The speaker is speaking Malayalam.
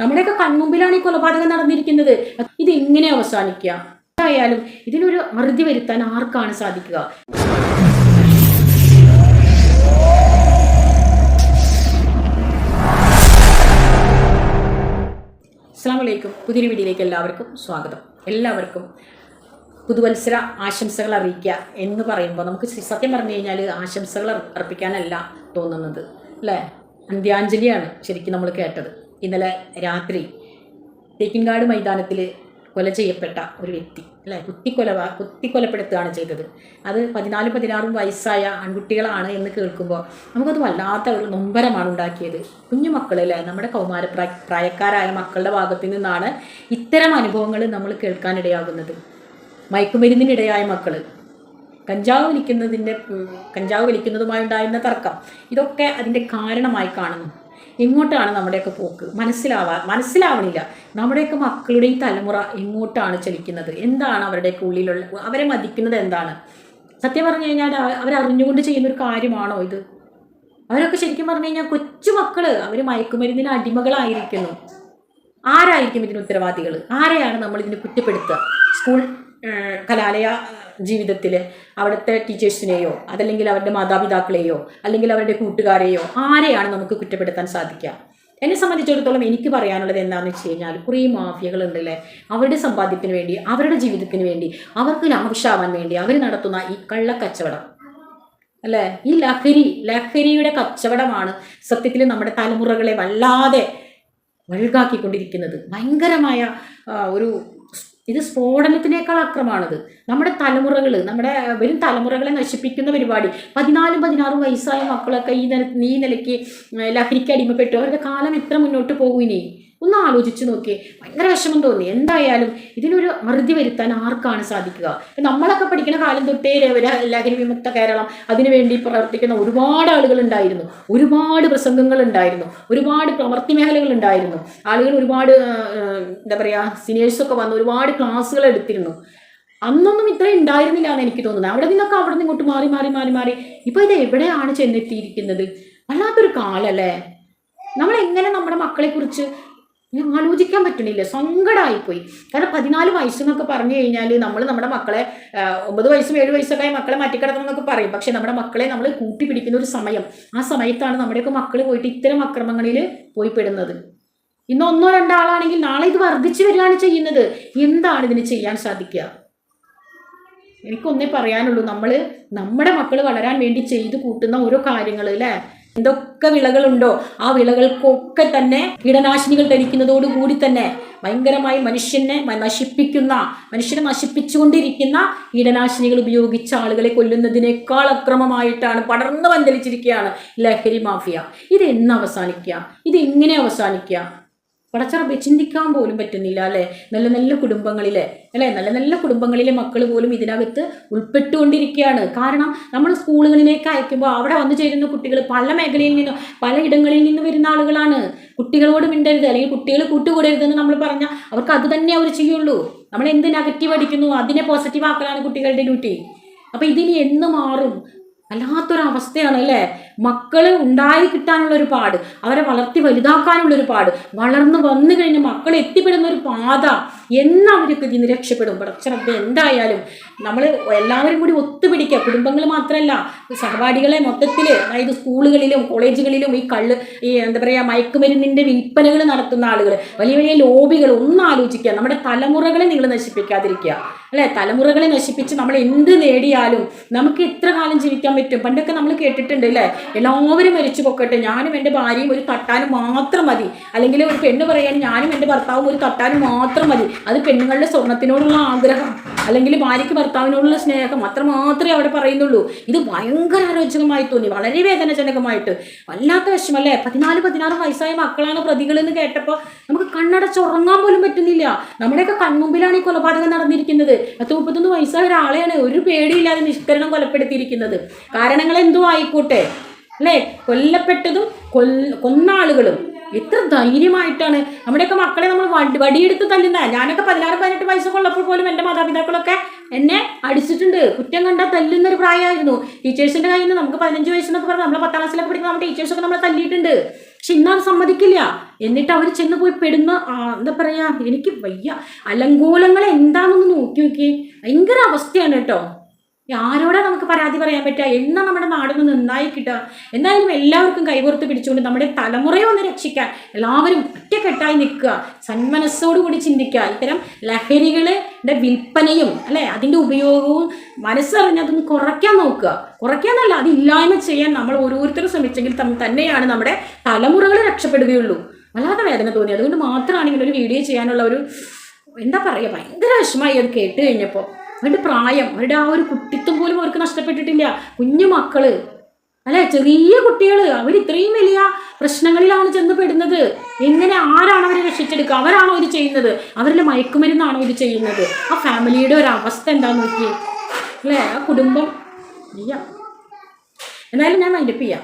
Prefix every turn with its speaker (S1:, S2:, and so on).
S1: നമ്മുടെയൊക്കെ കൺമുമ്പിലാണ് ഈ കൊലപാതകം നടന്നിരിക്കുന്നത്. ഇത് എങ്ങനെ അവസാനിക്കുക. എന്തായാലും ഇതിനൊരു അറുതി വരുത്താൻ ആർക്കാണ് സാധിക്കുക? അസ്സാമലൈക്കും പുതിയ വീഡിയോയിലേക്ക് എല്ലാവർക്കും സ്വാഗതം. എല്ലാവർക്കും പുതുവത്സര ആശംസകൾ അറിയിക്കുക എന്ന് പറയുമ്പോൾ നമുക്ക് സത്യം പറഞ്ഞു കഴിഞ്ഞാൽ ആശംസകൾ അർപ്പിക്കാനല്ല തോന്നുന്നത്. അല്ലേ? അന്ത്യാഞ്ജലിയാണ് ശരിക്കും നമ്മൾ കേട്ടത്. ഇന്നലെ രാത്രി തേക്കിൻകാട് മൈതാനത്തിൽ കൊല ചെയ്യപ്പെട്ട ഒരു വ്യക്തി അല്ലേ? കുത്തിക്കൊല കുത്തിക്കൊലപ്പെടുത്തുകയാണ് ചെയ്തത്. അത് പതിനാലും പതിനാറും വയസ്സായ ആൺകുട്ടികളാണ് എന്ന് കേൾക്കുമ്പോൾ നമുക്കത് വല്ലാത്ത ഒരു നൊമ്പരമാണ് ഉണ്ടാക്കിയത്. കുഞ്ഞു മക്കളല്ലേ നമ്മുടെ കൗമാര പ്രായ പ്രായക്കാരായ മക്കളുടെ ഭാഗത്തു നിന്നാണ് ഇത്തരം അനുഭവങ്ങൾ നമ്മൾ കേൾക്കാനിടയാകുന്നത്. മയക്കുമരുന്നിനിടയായ മക്കൾ കഞ്ചാവ് വലിക്കുന്നതിന്റെ കഞ്ചാവ് വലിക്കുന്നതുമായി ഉണ്ടായിരുന്ന തർക്കം ഇതൊക്കെ അതിന്റെ കാരണമായി കാണുന്നു. എങ്ങോട്ടാണ് നമ്മുടെയൊക്കെ പോക്ക്. മനസ്സിലാവാ മനസ്സിലാവണില്ല. നമ്മുടെയൊക്കെ മക്കളുടെ ഈ തലമുറ ഇങ്ങോട്ടാണ് ചലിക്കുന്നത്. എന്താണ് അവരുടെയൊക്കെ ഉള്ളിലുള്ള അവരെ മതിക്കുന്നത് എന്താണ്? സത്യം പറഞ്ഞു കഴിഞ്ഞാൽ അവ- അവരറിഞ്ഞുകൊണ്ട് ചെയ്യുന്ന ഒരു കാര്യമാണോ ഇത്? അവരൊക്കെ ശരിക്കും പറഞ്ഞു കഴിഞ്ഞാൽ കൊച്ചു മക്കൾ അവർ മയക്കുമരുന്നിന് അടിമകളായിരിക്കുന്നു. ആരായിരിക്കും ഇതിന് ഉത്തരവാദികൾ ആരെയാണ് നമ്മൾ ഇതിന് കുറ്റപ്പെടുത്തുക? സ്കൂൾ കലാലയ ജീവിതത്തിൽ അവിടുത്തെ ടീച്ചേഴ്സിനെയോ അതല്ലെങ്കിൽ അവരുടെ മാതാപിതാക്കളെയോ അല്ലെങ്കിൽ അവരുടെ കൂട്ടുകാരെയോ ആരെയാണ് നമുക്ക് കുറ്റപ്പെടുത്താൻ സാധിക്കുക? എന്നെ സംബന്ധിച്ചിടത്തോളം എനിക്ക് പറയാനുള്ളത് എന്താണെന്ന് വെച്ച് കഴിഞ്ഞാൽ കുറേ മാഫിയകളുണ്ടല്ലേ? അവരുടെ സമ്പാദ്യത്തിന് വേണ്ടി അവരുടെ ജീവിതത്തിന് വേണ്ടി അവർക്ക് ലാഭക്ഷാവാൻ വേണ്ടി അവർ നടത്തുന്ന ഈ കള്ളക്കച്ചവടം. അല്ലേ? ഈ ലഹരി ലഹരിയുടെ കച്ചവടമാണ് സത്യത്തിൽ നമ്മുടെ തലമുറകളെ വല്ലാതെ വഴുകാക്കിക്കൊണ്ടിരിക്കുന്നത് ഭയങ്കരമായ ഒരു ഇത് സ്ഫോടനത്തിനേക്കാൾ അക്രമാണിത്. നമ്മുടെ തലമുറകൾ നമ്മുടെ വരും തലമുറകളെ നശിപ്പിക്കുന്ന പരിപാടി. പതിനാലും പതിനാറും വയസ്സായ മക്കളൊക്കെ ഈ നില ഈ നിലയ്ക്ക് ലഹരിക്ക് അടിമപ്പെട്ടു. അവരുടെ കാലം എത്ര മുന്നോട്ട് പോകും ഇനി? ഒന്ന് ആലോചിച്ച് നോക്കിയേ. ഭയങ്കര വിഷമം തോന്നി. എന്തായാലും ഇതിനൊരു അറുതി വരുത്താൻ ആർക്കാണ് സാധിക്കുക? നമ്മളൊക്കെ പഠിക്കുന്ന കാലം തൊട്ടേ ലഹരി വിമുക്ത കേരളം അതിനുവേണ്ടി പ്രവർത്തിക്കുന്ന ഒരുപാട് ആളുകൾ ഉണ്ടായിരുന്നു. ഒരുപാട് പ്രസംഗങ്ങൾ ഉണ്ടായിരുന്നു. ഒരുപാട് പ്രവർത്തി മേഖലകൾ ഉണ്ടായിരുന്നു. ആളുകൾ ഒരുപാട് എന്താ പറയുക സീനിയേഴ്സൊക്കെ വന്ന് ഒരുപാട് ക്ലാസ്സുകൾ എടുത്തിരുന്നു. അന്നൊന്നും ഇത്ര ഉണ്ടായിരുന്നില്ല എന്ന് എനിക്ക് തോന്നുന്നത് അവിടെ നിന്നൊക്കെ അവിടെ നിന്ന് ഇങ്ങോട്ട് മാറി മാറി മാറി മാറി. ഇപ്പോൾ ഇത് എവിടെയാണ് ചെന്നെത്തിയിരിക്കുന്നത്? വല്ലാത്തൊരു കാലല്ലേ? നമ്മൾ എങ്ങനെ നമ്മുടെ മക്കളെ കുറിച്ച് ആലോചിക്കാൻ പറ്റണില്ല. സങ്കടമായിപ്പോയി കാരണം പതിനാല് വയസ്സെന്നൊക്കെ പറഞ്ഞു കഴിഞ്ഞാൽ നമ്മൾ നമ്മുടെ മക്കളെ ഒമ്പത് വയസ്സും ഏഴ് വയസ്സൊക്കെ ആയി മക്കളെ മാറ്റിക്കിടത്തണം എന്നൊക്കെ പറയും. പക്ഷെ നമ്മുടെ മക്കളെ നമ്മൾ കൂട്ടിപ്പിടിക്കുന്ന ഒരു സമയം ആ സമയത്താണ് നമ്മുടെയൊക്കെ മക്കൾ പോയിട്ട് ഇത്തരം അക്രമങ്ങളിൽ പോയി പെടുന്നത്. ഇന്ന് ഒന്നോ രണ്ടോ ആളാണെങ്കിൽ നാളെ ഇത് വർദ്ധിച്ചു വരികയാണ് ചെയ്യുന്നത്. എന്താണ് ഇതിന് ചെയ്യാൻ സാധിക്കുക? എനിക്കൊന്നേ പറയാനുള്ളൂ. നമ്മൾ നമ്മുടെ മക്കൾ വളരാൻ വേണ്ടി ചെയ്തു കൂട്ടുന്ന ഓരോ കാര്യങ്ങൾ അല്ലേ? എന്തൊക്കെ വിളകളുണ്ടോ ആ വിളകൾക്കൊക്കെ തന്നെ കീടനാശിനികൾ ധരിക്കുന്നതോടുകൂടി തന്നെ ഭയങ്കരമായി മനുഷ്യനെ നശിപ്പിക്കുന്ന മനുഷ്യനെ നശിപ്പിച്ചുകൊണ്ടിരിക്കുന്ന കീടനാശിനികൾ ഉപയോഗിച്ച ആളുകളെ കൊല്ലുന്നതിനേക്കാൾ അക്രമമായിട്ടാണ് പടർന്നു പന്തലിച്ചിരിക്കുകയാണ് ലഹരി മാഫിയ. ഇത് എന്ന് അവസാനിക്കുക? ഇത് എങ്ങനെ അവസാനിക്കുക? പടച്ചറബെ ചിന്തിക്കാൻ പോലും പറ്റുന്നില്ല അല്ലേ? നല്ല നല്ല കുടുംബങ്ങളിലെ അല്ലേ? നല്ല നല്ല കുടുംബങ്ങളിലെ മക്കൾ പോലും ഇതിനകത്ത് ഉൾപ്പെട്ടുകൊണ്ടിരിക്കുകയാണ്. കാരണം നമ്മൾ സ്കൂളുകളിലേക്ക് അയക്കുമ്പോൾ അവിടെ വന്നു ചേരുന്ന കുട്ടികൾ പല മേഖലയിൽ നിന്നും പല ഇടങ്ങളിൽ നിന്ന് വരുന്ന ആളുകളാണ്. കുട്ടികളോട് മിണ്ടരുത് അല്ലെങ്കിൽ കുട്ടികൾ കൂട്ടുകൂടരുതെന്ന് നമ്മൾ പറഞ്ഞാൽ അവർക്ക് അത് തന്നെ അവർ ചെയ്യുള്ളൂ. നമ്മൾ എന്ത് നെഗറ്റീവ് അടിക്കുന്നു അതിനെ പോസിറ്റീവ് ആക്കലാണ് കുട്ടികളുടെ ഡ്യൂട്ടി അപ്പോൾ ഇതിനി എന്ന് മാറും? വല്ലാത്തൊരവസ്ഥയാണ് അല്ലേ? മക്കൾ ഉണ്ടായി കിട്ടാനുള്ള ഒരു പാട് അവരെ വളർത്തി വലുതാക്കാനുള്ള ഒരു പാട് വളർന്നു വന്നു കഴിഞ്ഞ് മക്കൾ എത്തിപ്പെടുന്ന ഒരു പാത എന്ന് അവർക്ക് ഇതിന് രക്ഷപ്പെടും. പടച്ചറബ് എന്തായാലും നമ്മൾ എല്ലാവരും കൂടി ഒത്തുപിടിക്കുക. കുടുംബങ്ങൾ മാത്രമല്ല സഹപാഠികളെ മൊത്തത്തിൽ അതായത് സ്കൂളുകളിലും കോളേജുകളിലും ഈ കള്ള് ഈ എന്താ പറയുക മയക്കുമരുന്നിന്റെ വിൽപ്പനകൾ നടത്തുന്ന ആളുകൾ വലിയ വലിയ ലോബികൾ ഒന്ന് ആലോചിക്കുക. നമ്മുടെ തലമുറകളെ നിങ്ങൾ നശിപ്പിക്കാതിരിക്കുക. അല്ലേ? തലമുറകളെ നശിപ്പിച്ച് നമ്മൾ എന്ത് നേടിയാലും നമുക്ക് എത്ര കാലം ജീവിക്കാൻ പറ്റും? പണ്ടൊക്കെ നമ്മൾ കേട്ടിട്ടുണ്ട് അല്ലേ? എല്ലാവരും മരിച്ചു പൊക്കട്ടെ. ഞാനും എന്റെ ഭാര്യയും ഒരു തട്ടാനും മാത്രം മതി. അല്ലെങ്കിൽ ഒരു പെണ്ണ് പറയാൻ ഞാനും എന്റെ ഭർത്താവും ഒരു തട്ടാനും മാത്രം മതി. അത് പെണ്ണുങ്ങളുടെ സ്വർണത്തിനോടുള്ള ആഗ്രഹം. അല്ലെങ്കിൽ ഭാര്യയ്ക്ക് ഭർത്താവിനോടുള്ള സ്നേഹം. അത്ര മാത്രമേ അവിടെ പറയുന്നുള്ളൂ. ഇത് ഭയങ്കര അരോചകമായി തോന്നി. വളരെ വേദനജനകമായിട്ട്. വല്ലാത്ത വിഷമല്ലേ? പതിനാല് പതിനാറ് വയസ്സായ മക്കളാണ് പ്രതികൾ എന്ന് കേട്ടപ്പോൾ നമുക്ക് കണ്ണടച്ചുറങ്ങാൻ പോലും പറ്റുന്നില്ല. നമ്മുടെയൊക്കെ കൺമുമ്പിലാണ് ഈ കൊലപാതകം നടന്നിരിക്കുന്നത്. പത്ത് മുപ്പത്തൊന്ന് വയസ്സായ ഒരാളെയാണ് ഒരു പേടിയില്ലാതെ നിഷ്കരണം കൊലപ്പെടുത്തിയിരിക്കുന്നത്. കാരണങ്ങൾ എന്തോ ആയിക്കോട്ടെ. അല്ലേ? കൊല്ലപ്പെട്ടതും കൊല്ല കൊന്നാളുകളും. എത്ര ധൈര്യമായിട്ടാണ്. നമ്മുടെയൊക്കെ മക്കളെ നമ്മൾ വടി വടിയെടുത്ത് തല്ലുന്ന. ഞാനൊക്കെ പതിനാറ് പതിനെട്ട് വയസ്സൊക്കെ ഉള്ളപ്പോൾ പോലും എന്റെ മാതാപിതാക്കളൊക്കെ എന്നെ അടിച്ചിട്ടുണ്ട്. കുറ്റം കണ്ടാൽ തല്ലുന്ന ഒരു പ്രായമായിരുന്നു. ടീച്ചേഴ്സിന്റെ കയ്യിൽ നിന്ന് നമുക്ക് പതിനഞ്ച് വയസ്സെന്നൊക്കെ പറഞ്ഞാൽ നമ്മൾ പത്താം ക്ലാസ്സിലൊക്കെ പഠിക്കുന്ന നമ്മുടെ ടീച്ചേഴ്സൊക്കെ നമ്മളെ തല്ലിയിട്ടുണ്ട്. പക്ഷെ ഇന്നത് സമ്മതിക്കില്ല. എന്നിട്ട് അവർ ചെന്ന് പോയി പെടുന്ന എന്താ പറയുക എനിക്ക് വയ്യ. അലങ്കോലങ്ങൾ എന്താണെന്ന് നോക്കി നോക്കി. ഭയങ്കര അവസ്ഥയാണ് കേട്ടോ. ആരോടാ നമുക്ക് പരാതി പറയാൻ പറ്റുക? എന്നാ നമ്മുടെ നാടൊന്ന് നന്നായി കിട്ടുക? എന്തായാലും എല്ലാവർക്കും കൈകോർത്ത് പിടിച്ചുകൊണ്ട് നമ്മുടെ തലമുറയെ ഒന്ന് രക്ഷിക്കാൻ എല്ലാവരും ഒറ്റക്കെട്ടായി നിൽക്കുക. സന്മനസ്സോടുകൂടി ചിന്തിക്കുക. ഇത്തരം ലഹരികളുടെ വിൽപ്പനയും അല്ലെ? അതിന്റെ ഉപയോഗവും മനസ്സറിഞ്ഞ് അതൊന്ന് കുറയ്ക്കാൻ നോക്കുക. കുറയ്ക്കാനല്ല അതില്ലായ്മ ചെയ്യാൻ നമ്മൾ ഓരോരുത്തരും ശ്രമിച്ചെങ്കിൽ തന്നെയാണ് നമ്മുടെ തലമുറകൾ രക്ഷപ്പെടുകയുള്ളൂ. വല്ലാതെ വേദന തോന്നി. അതുകൊണ്ട് മാത്രമാണ് ഇങ്ങനെ ഒരു വീഡിയോ ചെയ്യാനുള്ള ഒരു എന്താ പറയുക ഭയങ്കര വിഷമമായി അത് കേട്ട് കഴിഞ്ഞപ്പോൾ. അവരുടെ പ്രായം അവരുടെ ആ ഒരു കുട്ടിത്വം പോലും അവർക്ക് നഷ്ടപ്പെട്ടിട്ടില്ല. കുഞ്ഞു മക്കൾ അല്ലെ? ചെറിയ കുട്ടികൾ അവർ ഇത്രയും വലിയ പ്രശ്നങ്ങളിലാണ് ചെന്ന് പെടുന്നത് എങ്ങനെ ആരാണ് അവരെ രക്ഷിച്ചെടുക്കുക? അവരാണോ ഇത് ചെയ്യുന്നത്? അവരുടെ മയക്കുമരുന്നാണോ ഇത് ചെയ്യുന്നത്? ആ ഫാമിലിയുടെ ഒരു അവസ്ഥ എന്താന്ന് നോക്കിയേ? അല്ലേ? ആ കുടുംബം ചെയ്യാം എന്നാലും ഞാൻ മൈൻഡപ്പ് ചെയ്യാം.